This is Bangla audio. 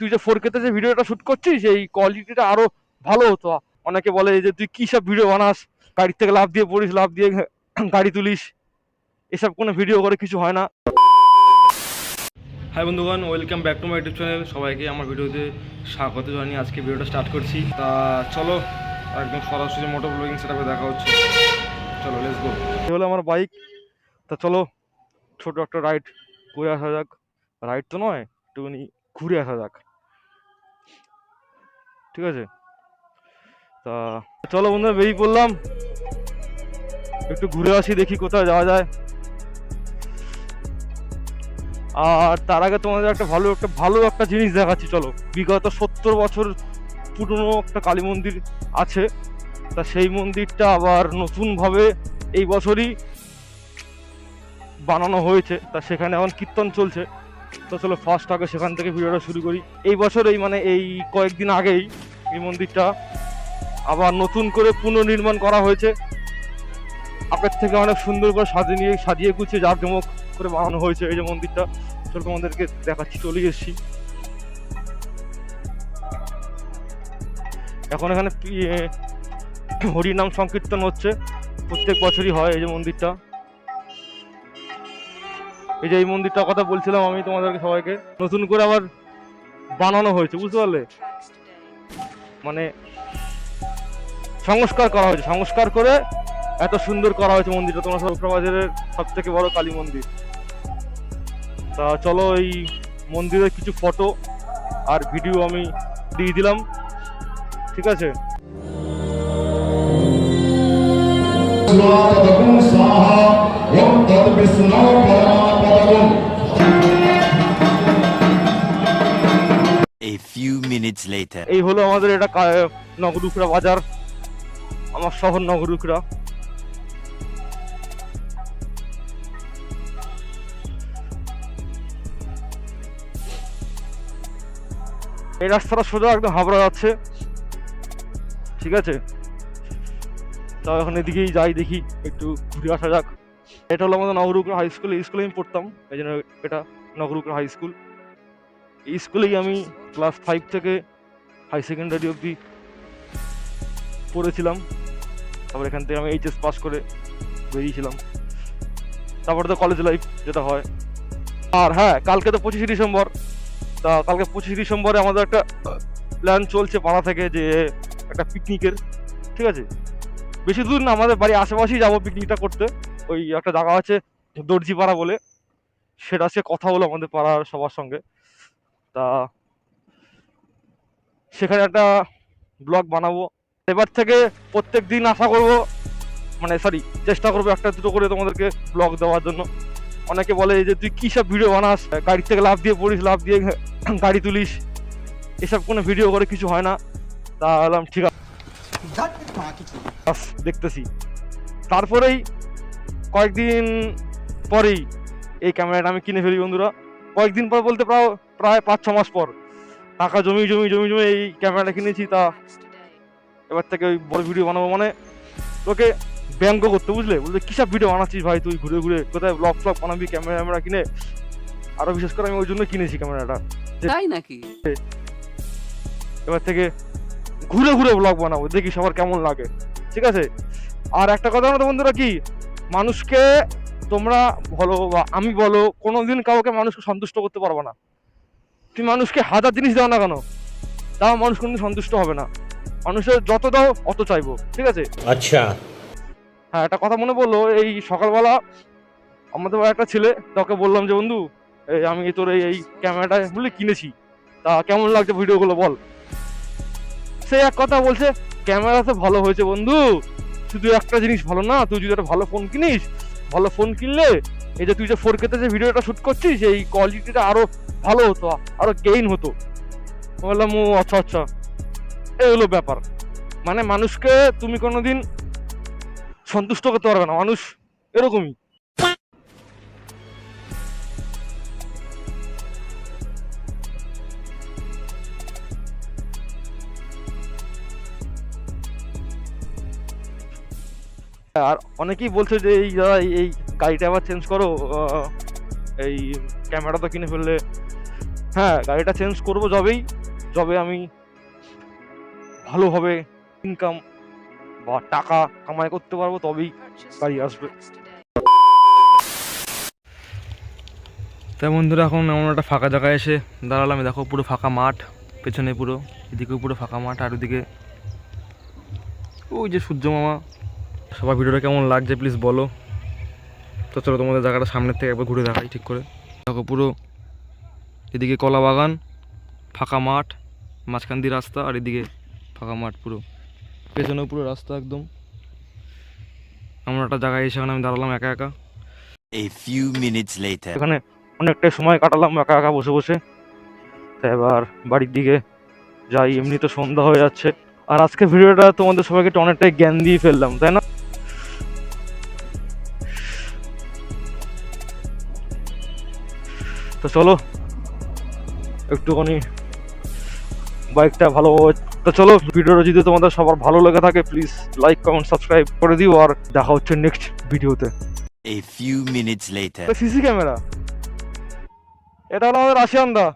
তুই যে ফোর কেতে যে ভিডিওটা শুট করছিস এই কোয়ালিটিটা আরও ভালো হতো। অনেকে বলে যে তুই কি সব ভিডিও বানাস? গাড়ি থেকে লাভ দিয়ে পড়িস লাভ দিয়ে গাড়ি তুলিস। এসব কোনো ভিডিও করে কিছু হয় না। হাই বন্ধুগণ welcome back to my YouTube channel সবাইকে আমার ভিডিওতে স্বাগত জানিয়ে আজকে ভিডিওটা স্টার্ট করছি। তা চলো একদম সরাসরি মোটর ব্লগিং সেটাপে দেখা হচ্ছে। চলো লেটস গো এই হলো আমার বাইক তা চলো ছোট একটা রাইড করে আসা যাক। রাইড তো নয় একটুখানি ঘুরে আসা যাক। ঠিক আছে? তা চলো বন্ধুরা, বেরিয়ে পড়লাম। একটু ঘুরে আসি, দেখি কোথায় যাওয়া যায়। আর তার আগে তোমাদের একটা ভালো একটা ভালো একটা জিনিস দেখাচ্ছি, চলো। বিগত সত্তর বছর পুরনো একটা কালী মন্দির আছে। তা সেই মন্দিরটা আবার নতুনভাবে এই বছরই বানানো হয়েছে। তা সেখানে এখন কীর্তন চলছে। তো চলো ফার্স্ট আগে সেখান থেকে ভিডিওটা শুরু করি। এই বছর এই মানে এই কয়েকদিন আগেই এই মন্দিরটা আবার নতুন করে পুনর্নির্মাণ করা হয়েছে। আগের থেকে অনেক সুন্দর করে সাজিয়ে নিয়ে সাজিয়ে গুছিয়ে জাঁকজমক করে বানানো হয়েছে এই যে মন্দিরটা। চলো তোমাদেরকে দেখাচ্ছি চলে এসেছি। এখন এখানে হরিনাম সংকীর্তন হচ্ছে। প্রত্যেক বছরই হয় এই যে মন্দিরটা। এই যে এই মন্দিরটার কথা বলছিলাম আমি তোমাদেরকে সবাইকে নতুন করে আবার বানানো হয়েছে বুঝতে পারলে মানে সংস্কার করা হয়েছে সংস্কার করে এত সুন্দর করা হয়েছে মন্দিরটা তোমার বাজারের সব থেকে বড় কালী মন্দির তা চলো এই মন্দিরের কিছু ফটো আর ভিডিও আমি দিয়ে দিলাম ঠিক আছে स्वाहा स्वाहा ओम तद्विष्णु এই হলো আমাদের এটা নগরুকরা বাজার। আমার শহর নগরুকরা এই রাস্তাটা সোজা একদম হাবড়া যাচ্ছে। ঠিক আছে? তাও এখন এদিকেই যাই দেখি, একটু ঘুরে আসা যাক। এটা হলো আমাদের নগরুকরা হাই স্কুল এই স্কুলে আমি পড়তাম, এই জন্য এটা নগরুকরা হাই স্কুল এই স্কুলেই আমি ক্লাস ফাইভ থেকে হাই সেকেন্ডারি অবধি পড়েছিলাম। তারপর এখান থেকে আমি এইচএস পাস করে বেরিয়েছিলাম। তারপরে তো কলেজ লাইফ যেটা হয়। আর হ্যাঁ কালকে তো পঁচিশে ডিসেম্বর। তা কালকে পঁচিশে ডিসেম্বরে আমাদের একটা প্ল্যান চলছে পাড়া থেকে যে একটা পিকনিকের ঠিক আছে? বেশি দূর না, আমাদের বাড়ির আশেপাশেই যাব পিকনিকটা করতে। ওই একটা জায়গা আছে দর্জিপাড়া বলে। সেটা আজকে কথা হলো আমাদের পাড়ার সবার সঙ্গে। তা সেখানে একটা ব্লগ বানাবো। এবার থেকে প্রত্যেক দিন আশা করব মানে সরি চেষ্টা করব একটা দুটো করে তোমাদেরকে ব্লগ দেওয়ার জন্য। অনেকে বলে যে তুই কী সব ভিডিও বানাস? গাড়ি থেকে লাভ দিয়ে পড়িস লাভ দিয়ে গাড়ি তুলিস। এসব কোনো ভিডিও করে কিছু হয় না। তা বললাম ঠিক আছে। দেখতেছি। তারপরেই কয়েকদিন পরেই এই ক্যামেরাটা আমি কিনে ফেলি বন্ধুরা। কয়েকদিন পর বলতে প্রায় প্রায় পাঁচ ছ মাস পর টাকা জমি জমি জমি জমি এই ক্যামেরাটা কিনেছি তা এবার থেকে ওই বড় ভিডিও বানাবো মানে তোকে ব্যঙ্গ করতে বুঝলে? বলতে কিসব ভিডিও বানাচ্ছিস ভাই তুই ঘুরে ঘুরে? কোথায় ব্লগ ফ্লগ বানাবি ক্যামেরা ক্যামেরা কিনে? আরও বিশেষ করে আমি ওই জন্য কিনেছি ক্যামেরাটা। তাই নাকি? এবার থেকে ঘুরে ঘুরে ব্লগ বানাবো দেখি সবার কেমন লাগে। ঠিক আছে? আর একটা কথা আমাদের বন্ধুরা কি? মানুষকে তোমরা বলো বা আমি বলো কোনো দিন কাউকে মানুষকে সন্তুষ্ট করতে পারব না। তুমি মানুষকে হাজার জিনিস দাও না কেন? তাও মানুষ কোনো সন্তুষ্ট হবে না। মানুষের যত দাও অত চাইব ঠিক আছে? আচ্ছা। হ্যাঁ একটা কথা মনে পড়ল এই সকালবেলা আমাদের একটা ছেলে তাকে বললাম যে বন্ধু আমি তোর এই ক্যামেরাটা বুঝলি কিনেছি। তা কেমন লাগছে ভিডিওগুলো বল? সে এক কথা বলছে ক্যামেরা তো ভালো হয়েছে বন্ধু। শুধু একটা জিনিস ভালো না, তুই যদি একটা ভালো ফোন কিনিস, ভালো ফোন কিনলে এই যে তুই যে ফোর কেতে যে ভিডিওটা শ্যুট করছিস, এই কোয়ালিটিটা আরও ভালো হতো আরও গেইন হতো। বললাম, ও আচ্ছা আচ্ছা। এই হলো ব্যাপার। মানে মানুষকে তুমি কোনোদিন সন্তুষ্ট করতে পারবে না। মানুষ এরকমই। আর অনেকেই বলছে যে এই দাদা এই- গাড়িটা আবার চেঞ্জ করো এই ক্যামেরা তো কিনে ফেললে। হ্যাঁ গাড়িটা চেঞ্জ করব যবেই যবে আমি ভালোভাবে ইনকাম বা টাকা কামাই করতে পারব তবেই গাড়ি আসবে। তাই বন্ধুরা এখন এমন একটা ফাঁকা জায়গায় এসে দাঁড়ালাম। দেখো পুরো ফাঁকা মাঠ পেছনে পুরো এদিকেও পুরো ফাঁকা মাঠ আর ওদিকে ওই যে সূর্য মামা। সবার ভিডিওটা কেমন লাগছে প্লিজ বলো। তো চলো তোমাদের জায়গাটা সামনের থেকে একবার ঘুরে দেখাই ঠিক করে। দেখো পুরো এদিকে কলা বাগান ফাঁকা মাঠ মাঝখান দিয়ে রাস্তা আর এদিকে ফাঁকা মাঠ পুরো। পেছনেও পুরো রাস্তা একদম। এমন একটা জায়গায় এসে এখানে আমি দাঁড়ালাম একা একা। A few minutes later. এখানে অনেকটাই সময় কাটালাম একা একা বসে বসে। এবার বাড়ির দিকে যাই এমনি তো সন্ধ্যা হয়ে যাচ্ছে। আর আজকে ভিডিওটা তোমাদের সবাইকে একটু অনেকটাই জ্ঞান দিয়ে ফেললাম তাই না? তো চলো একটুখানি বাইকটা ভালো তো চলো ভিডিওটা যদি তোমাদের সবার ভালো লেগে থাকে প্লিজ লাইক কমেন্ট সাবস্ক্রাইব করে দিও আর দেখা হচ্ছে নেক্সট ভিডিওতে A few minutes later. CC camera এটা হলো আমাদের রাশিয়ান দা।